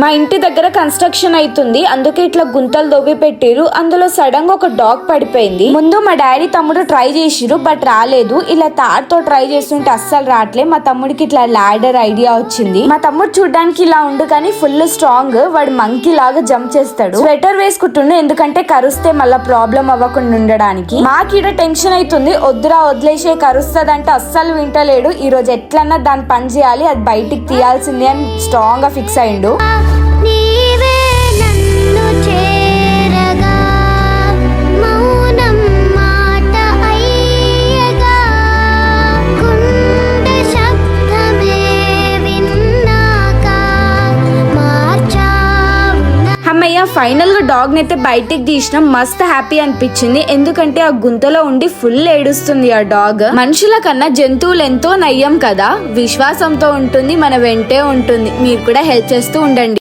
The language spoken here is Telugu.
మా ఇంటి దగ్గర కన్స్ట్రక్షన్ అవుతుంది అందుకే ఇట్లా గుంతలు దొవ్వి పెట్టిరు అందులో సడన్గా ఒక డాగ్ పడిపోయింది. ముందు మా డాడీ తమ్ముడు ట్రై చేసిరు బట్ రాలేదు. ఇలా తాడుతో ట్రై చేస్తుంటే అస్సలు రావట్లే మా తమ్ముడికి ఇట్లా లాడర్ ఐడియా వచ్చింది. మా తమ్ముడు చూడడానికి ఇలా ఉండు కానీ ఫుల్ స్ట్రాంగ్. వాడు మంకీ లాగా జంప్ చేస్తాడు. స్వెటర్ వేసుకుంటుండే. ఎందుకంటే కరుస్తే మళ్ళీ ప్రాబ్లం అవ్వకుండా ఉండడానికి. మాకీడ టెన్షన్ అవుతుంది వద్దురా వదిలేసే కరుస్తుందంటే అస్సలు వింటలేడు. ఈ రోజు ఎట్లన్నా దాన్ని పని చేయాలి. అది బయటికి తీయాల్సింది అని స్ట్రాంగ్గా ఫిక్స్ అయిండు. నా ఫైనల్గా డాగ్ నైతే బయటికి తీసినాం. మస్త్ హ్యాపీ అనిపించింది. ఎందుకంటే ఆ గుంతలో ఉండి ఫుల్ ఏడుస్తుంది ఆ డాగ్ మనుషుల కన్నా జంతువులు ఎంతో నయ్యం కదా. విశ్వాసంతో ఉంటుంది మన వెంటే ఉంటుంది. మీరు కూడా హెల్ప్ చేస్తూ ఉండండి.